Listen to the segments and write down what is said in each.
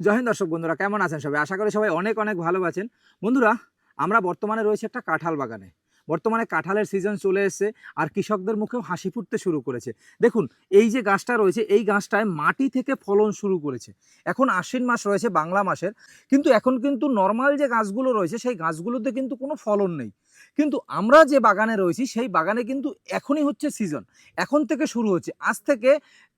জয় দর্শক বন্ধুরা, কেমন আছেন সবাই? আশা করি সবাই অনেক অনেক ভালো আছেন। বন্ধুরা, আমরা বর্তমানে রয়েছে একটা কাঁঠাল বাগানে। বর্তমানে কাঁঠালের সিজন চলে এসেছে আর কৃষকদের মুখেও হাসি ফুটতে শুরু করেছে। দেখুন, এই যে গাছটা রয়েছে, এই গাছটায় মাটি থেকে ফলন শুরু করেছে। এখন আশ্বিন মাস রয়েছে, বাংলা মাসের। কিন্তু এখন কিন্তু নর্মাল যে গাছগুলো রয়েছে, সেই গাছগুলোতে কিন্তু কোনো ফলন নেই। কিন্তু আমরা যে বাগানে রয়েছি, সেই বাগানে কিন্তু এখনই হচ্ছে সিজন এখন থেকে শুরু হচ্ছে। আজ থেকে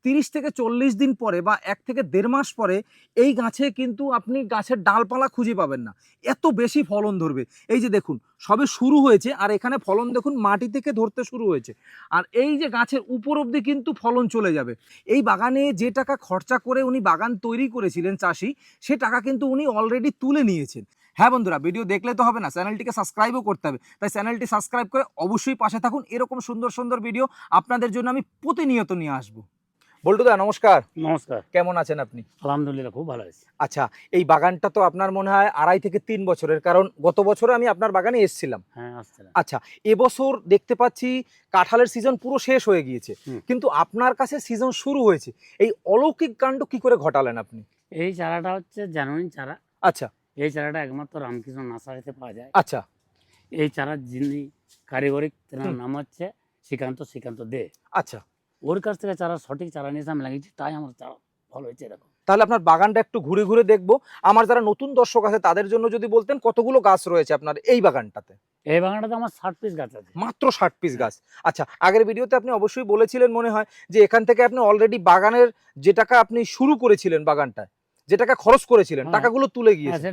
তিরিশ থেকে চল্লিশ দিন পরে বা এক থেকে দেড় মাস পরে এই গাছে কিন্তু আপনি গাছের ডালপালা খুঁজে পাবেন না। এত বেশি ফলন ধরবে। এই যে দেখুন, সবে শুরু হয়েছে আর এখানে ফলন দেখুন মাটি থেকে ধরতে শুরু হয়েছে। আর এই যে গাছের উপর অবধি কিন্তু ফলন চলে যাবে। এই বাগানে যে টাকা খরচা করে উনি বাগান তৈরি করেছিলেন চাষি, সে টাকা কিন্তু উনি অলরেডি তুলে নিয়েছেন। হ্যাঁ বন্ধুরা ভিডিও দেখলে তো হবে না, চ্যানেলটিকে সাবস্ক্রাইবও করতে হবে। তাই চ্যানেলটি সাবস্ক্রাইব করে অবশ্যই পাশে থাকুন। এরকম সুন্দর সুন্দর ভিডিও আপনাদের জন্য আমি প্রতিনিয়ত নিয়ে আসব। বল্টুদা নমস্কার। নমস্কার। কেমন আছেন আপনি? আলহামদুলিল্লাহ খুব ভালো আছি। আচ্ছা এই বাগানটা তো আপনার মনে হয় আড়াই থেকে তিন বছরের কারণ গত বছরে আমি আপনার বাগানে এসেছিলাম। হ্যাঁ আচ্ছা এবছর দেখতে পাচ্ছি কাঁঠালের সিজন পুরো শেষ হয়ে গিয়েছে। কিন্তু আপনার কাছে সিজন শুরু হয়েছে। এই অলৌকিক কাণ্ড কি করে ঘটালেন আপনি? এই চারাটা হচ্ছে জানুয়ারি চারা। আচ্ছা। এই চারাটা একমাত্র রামকৃষ্ণ নার্সারিতে পাওয়া যায়। আচ্ছা। এই চারার যিনি কারিগরিক তেনার নাম হচ্ছে শ্রীকান্ত শ্রীকান্ত দে। আচ্ছা। ওর কাছ থেকে চারা সঠিক চারা নিয়ে আমি লাগিয়েছি তাই আমার চারা ভালো হয়েছে এরকম। তাহলে আপনার বাগানটা একটু ঘুরে ঘুরে দেখব। আমার যারা নতুন দর্শক আছে তাদের জন্য যদি বলতেন কতগুলো গাছ রয়েছে আপনার এই বাগানটাতে? এই বাগানটাতে আমার ষাট পিস গাছ আছে। মাত্র ষাট পিস গাছ। আচ্ছা আগের ভিডিওতে আপনি অবশ্যই বলেছিলেন মনে হয় যে এখান থেকে আপনি অলরেডি বাগানের যে টাকা আপনি শুরু করেছিলেন বাগানটায় যে টাকা খরচ করেছিলেন হ্যাঁ। টাকাগুলো তুলে হ্যাঁ গিয়েছে।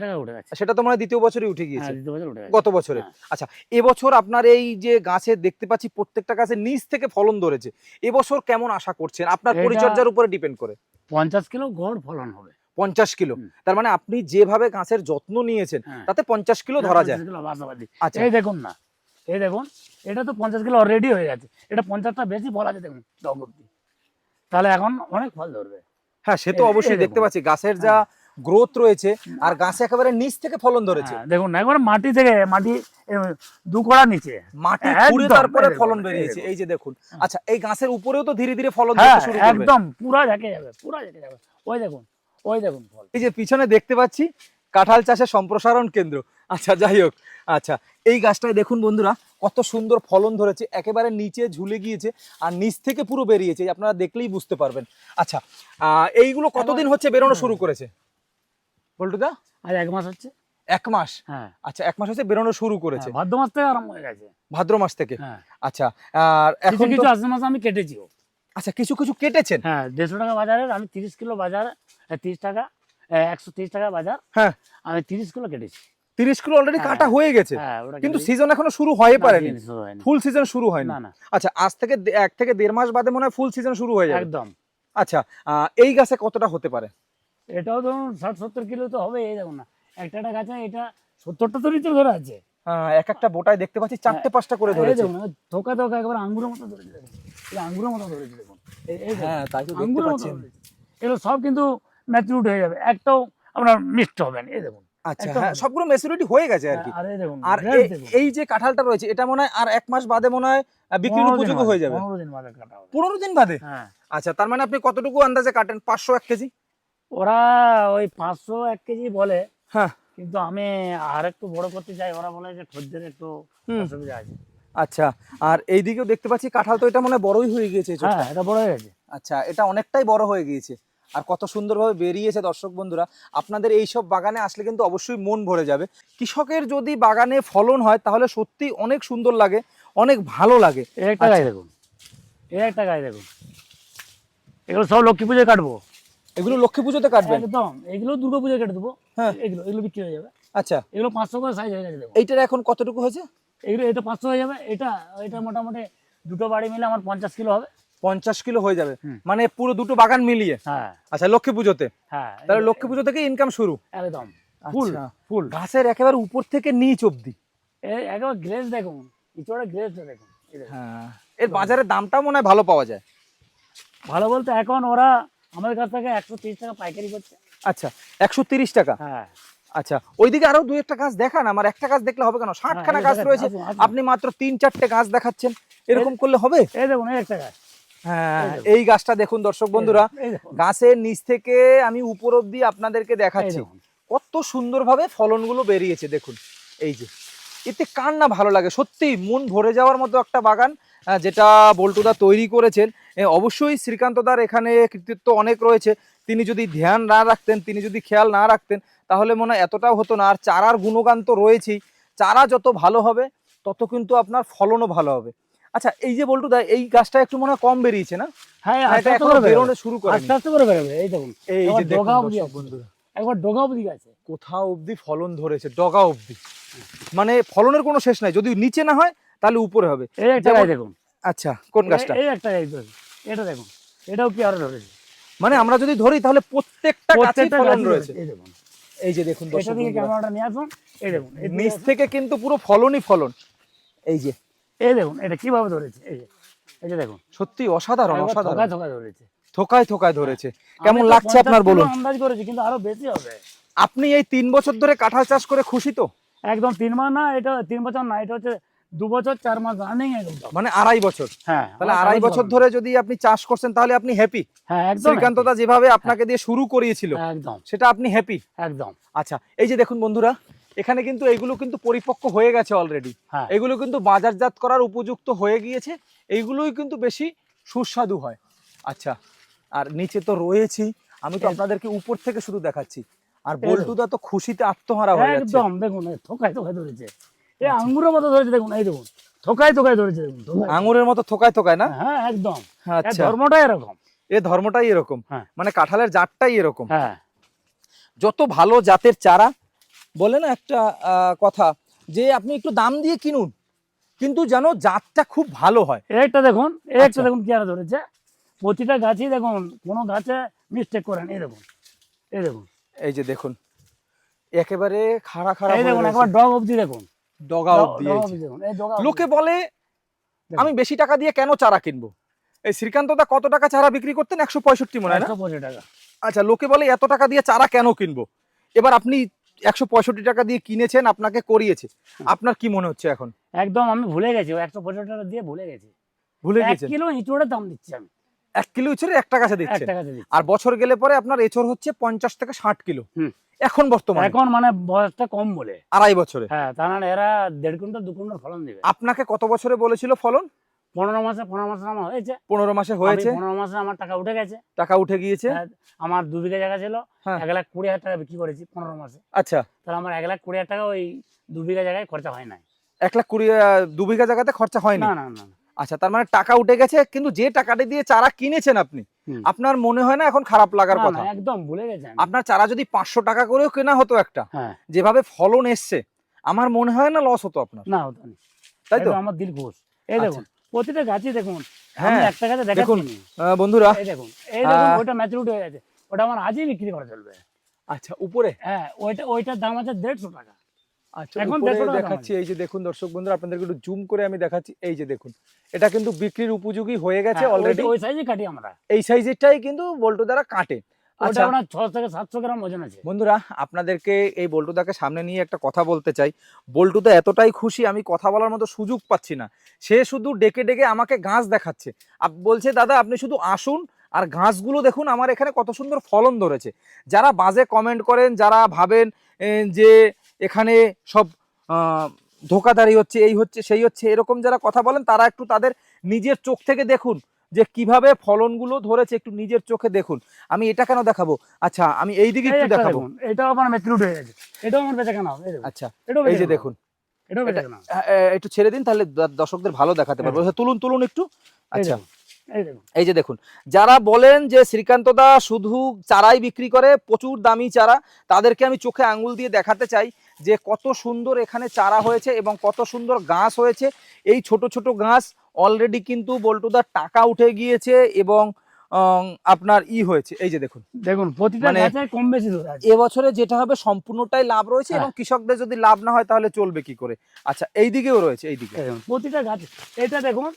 সেটা তো মানে দ্বিতীয় বছরই উঠে হ্যাঁ গিয়েছে গেছে। গত বছরে। হ্যাঁ। আচ্ছা এবছর আপনার এই যে গাছে দেখতে পাচ্ছি প্রত্যেকটা গাছে নিচ থেকে ফলন ধরেছে। এবছর কেমন আশা করছেন? আপনার পরিচর্যার উপরে ডিপেন্ড করে। পঞ্চাশ কিলো গড় ফলন হবে। পঞ্চাশ কিলো। তার মানে আপনি যেভাবে গাছের যত্ন নিয়েছেন হ্যাঁ। তাতে পঞ্চাশ কিলো ধরা যায়। 50 কিলো বাসাবাদি আচ্ছা। এই দেখুন না এই দেখুন এটা তো পঞ্চাশ কিলো অলরেডি হয়ে গেছে এটা পঞ্চাশটা বেশি ফল আছে দেখুন তাহলে এখন অনেক ফল ধরবে। হ্যাঁ সে তো অবশ্যই দেখতে পাচ্ছি। গাছের যা গ্রোথ রয়েছে আর গাছে একেবারে নিচ থেকে ফলন ধরেছে। হ্যাঁ, দেখুন না একবার মাটি থেকে মাটি দু কড়া নিচে। মাটি খুঁড়ে তারপরে ফলন বেরিয়েছে। এই যে দেখুন। হ্যাঁ। আচ্ছা এই গাছের উপরেও তো ধীরে ধীরে ফলন হ্যাঁ ধরতে শুরু করবে। একদম। পুরা ঝাঁকে যাবে পুরা ঝাঁকে যাবে। ওই দেখুন ওই দেখুন ফল। এই যে পিছনে দেখতে পাচ্ছি কাঁঠাল চাষের সম্প্রসারণ কেন্দ্র। আচ্ছা যাই হোক। আচ্ছা এই গাছটায় দেখুন বন্ধুরা কত সুন্দর ফলন ধরেছে একেবারে নিচে ঝুলে গিয়েছে আর নিচ থেকে পুরো বেরিয়েছে আপনারা দেখলেই বুঝতে পারবেন। আচ্ছা এইগুলো কতদিন হচ্ছে বেরোনো শুরু করেছে? পল্টুদা আজ এক মাস হচ্ছে। এক মাস? হ্যাঁ। আচ্ছা এক মাস হচ্ছে বেরোনো শুরু করেছে। হ্যাঁ, ভাদ্র মাস থেকে আরম্ভ হয়ে গেছে। ভাদ্র মাস থেকে? হ্যাঁ। আচ্ছা আর এখন কিছু আশ্বিন মাসে আমি কেটেছিও আচ্ছা কিছু কিছু কেটেছেন? হ্যাঁ দেড়শো টাকা বাজারে আমি তিরিশ কিলো বাজার তিরিশ টাকা একশো তিরিশ টাকা বাজার হ্যাঁ। আমি তিরিশ কিলো কেটেছি। তিরিশ কিলো অলরেডি হ্যাঁ। কাটা হয়ে গেছে। হ্যাঁ কিন্তু সিজন এখনও শুরু হয়ে পারেনি। ফুল সিজন শুরু হয়নি। আচ্ছা আজ থেকে এক থেকে দেড় মাস বাদে মনে হয় ফুল সিজন শুরু হয়ে যাবে। একদম। আচ্ছা এই গাছে কতটা হতে পারে? এটাও ধরুন ষাট সত্তর কিলো তো হবে এই দেখুন না। একটা একটা গাছে এটা সত্তরটা তো নিচে ধরে আছে। আহ, এক একটা বোটায় দেখতে পাচ্ছি চারটে পাঁচটা করে ধরেছে। দেখুন থোকা থোকা একবার আঙ্গুরের মতো দেখুন। এই আঙ্গুরের মতো ধরেছে দেখুন। হ্যাঁ তাই তো দেখতে আঙ্গুরের মতো পাচ্ছেন এগুলো সব কিন্তু ম্যাচুরিট হয়ে যাবে একটাও আপনার মিষ্ট হবে না এই দেখুন। আচ্ছা হ্যাঁ সবগুলো মেচুরিটি হয়ে গেছে আর কি। আর এই যে কাঁঠালটা রয়েছে এটা মনে হয় আর এক মাস বাদে মনে হয় বিক্রির উপযোগী হয়ে যাবে। পনেরো দিন বাদে হ্যাঁ। আচ্ছা তার মানে আপনি কতটুকু আন্দাজে কাটেন? পাঁচশো এক কেজি? ওরা ওই পাঁচশো এক কেজি বলে হ্যাঁ। কিন্তু আমি আর একটু বড় করতে চাই ওরা বলে যে খদ্দের একটু অসুবিধা আছে। আচ্ছা আর এইদিকেও দেখতে পাচ্ছি কাঁঠাল তো এটা মনে হয় বড়ই হয়ে গিয়েছে হ্যাঁ এটা বড় হয়ে গেছে। আচ্ছা এটা অনেকটাই বড় হয়ে গিয়েছে। আর কত সুন্দরভাবে বেরিয়েছে দর্শক বন্ধুরা। আপনাদের এই সব বাগানে আসলে কিন্তু অবশ্যই মন ভরে যাবে। কৃষকের যদি বাগানে ফলন হয় তাহলে সত্যি অনেক সুন্দর লাগে অনেক ভালো লাগে। এই একটা গাছ দেখুন। এই একটা গাছ দেখুন। এগুলো সব লক্ষ্মী পুজোয় কাটবো। এগুলো লক্ষ্মী পুজোতে কাটবেন? একদম। এগুলো দুর্গা পুজোয় কেটে দেবো। হ্যাঁ। এগুলো এগুলো বিক্রি হয়ে যাবে। আচ্ছা। এগুলো পাঁচশো করে সাইজ হয়ে গেছে এইটার এখন কতটুকু হয়েছে? এগুলো এটা পাঁচশো হয়ে যাবে। এটা এটা মোটামুটি দুটো বাড়ি মিলে আমার পঞ্চাশ কিলো হবে। পঞ্চাশ কিলো হয়ে যাবে। মানে পুরো দুটো বাগান মিলিয়ে। হ্যাঁ। আচ্ছা লক্ষ্মী পুজোতে। হ্যাঁ তাহলে লক্ষ্মী পুজো থেকে ইনকাম শুরু। একদম। ফুল আচ্ছা। ফুল গাছের একেবারে উপর থেকে নিচ অব্দি একবার গ্রেস দেখুন। ইচড়ে গ্রেসটা দেখুন। হ্যাঁ। এর দামটাও মনে হয় ভালো পাওয়া যায়। ভালো বলতে এখন ওরা আমাদের কাছ থেকে একশো তিরিশ টাকা পাইকারি করছে। আচ্ছা একশো তিরিশ টাকা? হ্যাঁ। আচ্ছা ওইদিকে আরও দুই একটা গাছ দেখান। আমার একটা গাছ দেখলে হবে কেন? ষাট খানা এই গাছ রয়েছে। আপনি মাত্র তিন চারটে গাছ দেখাচ্ছেন। এরকম করলে হবে? এই দেখুন একটা গাছ। হ্যাঁ এই গাছটা দেখুন দর্শক বন্ধুরা। গাছের নিচ থেকে আমি উপর অব্দি আপনাদেরকে দেখাচ্ছি। কত সুন্দরভাবে ফলনগুলো বেরিয়েছে দেখুন। এই যে এতে কার না ভালো লাগে? সত্যি মন ভরে যাওয়ার মতো একটা বাগান যেটা বল্টুদা তৈরি করেছেন। অবশ্যই শ্রীকান্তদার এখানে কৃতিত্ব অনেক রয়েছে। তিনি যদি ধ্যান না রাখতেন তিনি যদি খেয়াল না রাখতেন তাহলে মনে হয় এতটাও হতো না। আর চারার গুণগান তো রয়েছেই। চারা যত ভালো হবে তত কিন্তু আপনার ফলনও ভালো হবে। আচ্ছা এই যে বলটু দা এই গাছটা একটু মনে হয় কম বেরিয়েছে না? হ্যাঁ এটা আস্তে এখনও করে বেরোনো শুরু করেনি। আস্তে আস্তে করে বেরোবে এই দেখুন। এই যে ডগা অবধি বন্ধুরা। একবার ডোগা অবধি আছে। কোথাও অবধি ফলন ধরেছে ডগা অবধি। মানে ফলনের কোনো শেষ নাই যদি নিচে না হয় তাহলে উপরে হবে। এই একটা গাছ দেখুন। আচ্ছা কোন গাছটা? এই- এই একটা গাছ দেখুন। এটা দেখুন। এটাও কি আরও ধরেছে? মানে আমরা যদি ধরি তাহলে প্রত্যেকটা গাছে ফলন রয়েছে। এই দেখুন। এই যে দেখুন দর্শক থেকে বন্ধুরা, ক্যামেরাটা নিয়ে আসুন। এই দেখুন নিচ থেকে কিন্তু পুরো ফলনই ফলন। এই যে এই দেখুন এটা কীভাবে ধরেছে? এই যে এই যে দেখুন। সত্যি অসাধারণ অসাধারণ। থোকা থোকা ধরেছে। থোকায় থোকায় ধরেছে। কেমন লাগছে আপনার বলুন? আন্দাজ করেছি কিন্তু আরও বেশি হবে। আপনি এই তিন বছর ধরে কাঁঠাল চাষ করে খুশি তো? একদম তিন মাস না এটা তিন বছর না এটা হচ্ছে দু বছর চার মাস রানিং মানে আড়াই বছর? হ্যাঁ তাহলে আড়াই বছর ধরে যদি আপনি চাষ করছেন তাহলে আপনি হ্যাপি হ্যাঁ একদম শ্রীকান্তদা যেভাবে আপনাকে দিয়ে শুরু করিয়েছিল একদম। সেটা আপনি হ্যাপি একদম। আচ্ছা এই যে দেখুন বন্ধুরা এখানে কিন্তু এগুলো কিন্তু পরিপক্ক হয়ে গেছে অলরেডি হ্যাঁ। এগুলো কিন্তু বাজারজাত করার উপযুক্ত হয়ে গিয়েছে। এইগুলোই কিন্তু বেশি সুস্বাদু হয়। আচ্ছা আর নিচে তো রয়েছি আমি তো আপনাদেরকে উপর থেকে শুধু দেখাচ্ছি। আর। বল্টুদা তো খুশিতে আত্মহারা হয়ে যাচ্ছে। একদম দেখুন এই থোকায় থোকায় ধরেছে। এই আঙ্গুরের মতো ধরেছে দেখুন এই দেখুন থোকায় থোকায় ধরেছে দেখুন। আঙুরের মতো থোকায় থোকায় না? হ্যাঁ একদম। আচ্ছা। ধর্মটাই এরকম। এ ধর্মটাই এরকম। হ্যাঁ। মানে কাঁঠালের জাতটাই এরকম। হ্যাঁ। যত ভালো জাতের চারা বলে না একটা আহ, কথা যে আপনি একটু দাম দিয়ে কিনুন কিন্তু যেন জাতটা খুব ভালো হয়। একটা দেখুন একটা আচ্ছা। দেখুন কি আর ধরেছে। প্রতিটা গাছই দেখুন কোনো গাছে মিস্টেক করেন এই দেখুন এই দেখুন। এই যে দেখুন একেবারে খাড়া খাড়া এই দেখুন একবার ডগ অবধি দেখুন। ডগা অবধি দেখুন এই ডগা অবধি। লোকে বলে আমি বেশি টাকা দিয়ে কেন চারা কিনবো? এই শ্রীকান্ত শ্রীকান্তদা কত টাকা চারা বিক্রি করতেন? একশো পঁয়ষট্টি মনে হয় না? টাকা। আচ্ছা লোকে বলে এত টাকা দিয়ে চারা কেন কিনবো? এবার আপনি একশো পঁয়ষট্টি টাকা দিয়ে কিনেছেন আপনাকে করিয়েছে। আপনার কি মনে হচ্ছে এখন? একদম আমি ভুলে গেছি একশো পঁচিশ টাকা দিয়ে ভুলে গেছি। ভুলে গেছেন? কিলো ইঁচড়ের দাম দিচ্ছি আমি। এক কিলো ইঁচড়ে একটা গাছে এক টাকাতে দিচ্ছি। আর বছর গেলে পরে আপনার এচর হচ্ছে পঞ্চাশ থেকে ষাট কিলো। এখন বর্তমানে? এখন মানে বয়সটা কম বলে। আড়াই বছরে? হ্যাঁ তা এরা দেড় কুইন্টাল দু কুইন্টাল ফলন দিবে। আপনাকে কত বছরে বলেছিল ফলন? পনেরো মাসে পনেরো মাসে আমার হয়েছে। পনেরো মাসে হয়েছে? পনেরো মাসে আমার টাকা উঠে গেছে। টাকা উঠে গিয়েছে? হ্যাঁ, আমার দু বিঘা জায়গা ছিল হ্যাঁ। এক লাখ কুড়ি হাজার টাকা বিক্রি করেছি পনেরো মাসে। আচ্ছা। তাহলে আমার এক লাখ কুড়ি হাজার টাকা ওই দু বিঘা জায়গায় খরচা হয় নাই। এক লাখ কুড়ি দু বিঘা জায়গাতে খরচা হয়নি? না না না না। আচ্ছা তার মানে টাকা উঠে গেছে কিন্তু যে টাকাটা দিয়ে চারা কিনেছেন আপনি আপনার মনে হয় না এখন খারাপ লাগার কথা? একদম ভুলে গেছে আপনার চারা যদি পাঁচশো টাকা করেও কেনা হতো একটা হ্যাঁ। যেভাবে ফলন এসছে আমার মনে হয় না লস হতো আপনার। না হতো না। তাই তো? আমার দিল ঘোষ এই আচ্ছা। দেখুন প্রতিটা গাছই দেখুন হ্যাঁ, একটা গাছে দেখুন। বন্ধুরা এই দেখুন এই দেখুন ওইটা ম্যাচুরিটি হয়ে গেছে ওটা আমার আজই বিক্রি করা চলবে। আচ্ছা উপরে? হ্যাঁ ওইটা ওইটার দাম আছে দেড়শো টাকা। আচ্ছা এখন উপরে 150 টাকা দেখাচ্ছি এই যে দেখুন দর্শক বন্ধুরা আপনাদেরকে একটু জুম করে আমি দেখাচ্ছি এই যে দেখুন এটা কিন্তু বিক্রির উপযোগী হয়ে গেছে হ্যাঁ, অলরেডি ওই সাইজে কাটি আমরা। এই সাইজেরটাই কিন্তু বল্টু দ্বারা কাটে। ওটা আচ্ছা। আপনার ছশো থেকে সাতশো গ্রাম ওজন আছে। বন্ধুরা আপনাদেরকে এই বল্টুদাকে সামনে নিয়ে একটা কথা বলতে চাই। বল্টুদা এতটাই খুশি আমি কথা বলার মতো সুযোগ পাচ্ছি না। সে শুধু ডেকে ডেকে আমাকে ঘাস দেখাচ্ছে। বলছে দাদা আপনি শুধু আসুন আর ঘাসগুলো দেখুন আমার এখানে কত সুন্দর ফলন ধরেছে। যারা বাজে কমেন্ট করেন যারা ভাবেন যে এখানে সব আহ, ধোকাধারি হচ্ছে এই হচ্ছে সেই হচ্ছে এরকম যারা কথা বলেন তারা একটু তাদের নিজের চোখ থেকে দেখুন। যে কীভাবে ফলনগুলো ধরেছে একটু নিজের চোখে দেখুন। আমি এটা কেন দেখাবো? আচ্ছা আমি এই দিকে একটু দেখাবো। এটাও আমার ম্যাচুরিটি হয়ে গেছে। এটাও আমার বেচা কেনা আচ্ছা এটাও এই যে দেখুন। এটাও বেচা কেনা। আহ, একটু ছেড়ে দিন তাহলে দর্শকদের ভালো দেখাতে পারব। তুলুন তুলুন একটু। আচ্ছা। এই এই যে দেখুন যারা বলেন যে শ্রীকান্ত দা শুধু চারাই বিক্রি করে প্রচুর দামি চারা তাদেরকে আমি চোখে আঙ্গুল দিয়ে দেখাতে চাই যে কত সুন্দর এখানে চারা হয়েছে এবং কত সুন্দর গাছ হয়েছে। এই ছোট ছোট গাছ অলরেডি কিন্তু বল্টুদার টাকা উঠে গিয়েছে এবং আপনার ই হয়েছে। এই যে দেখুন। দেখুন প্রতিটা মানে- গাছে কম বেশি এবছরে যেটা হবে সম্পূর্ণটাই লাভ রয়েছে হ্যাঁ। এবং কৃষকদের যদি লাভ না হয় তাহলে চলবে কি করে? আচ্ছা এই দিকেও রয়েছে এই দিকে। প্রতিটা গাছে এটা দেখুন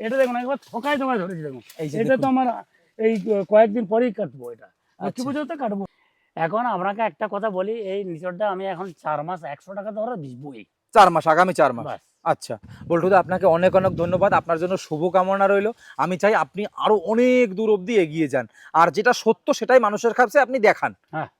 এটা দেখুন একবার থোকায় থোকায় ধরেছি দেখুন। এটা তো আমার এই কয়েকদিন পরেই কাটবো এটা। লক্ষ্মী আচ্ছা। পুজোতে কাটবো? এখন আপনাকে একটা কথা বলি এই নিচরটা আমি এখন চার মাস একশো টাকা ধরে দিবই চার মাস আগামী চার মাস। আচ্ছা বল্টুদা, আপনাকে অনেক অনেক ধন্যবাদ। আপনার জন্য শুভকামনা রইল। আমি চাই আপনি আরও অনেক দূর অবধি এগিয়ে যান। আর যেটা সত্য, সেটাই মানুষের কাছে আপনি দেখান। হ্যাঁ।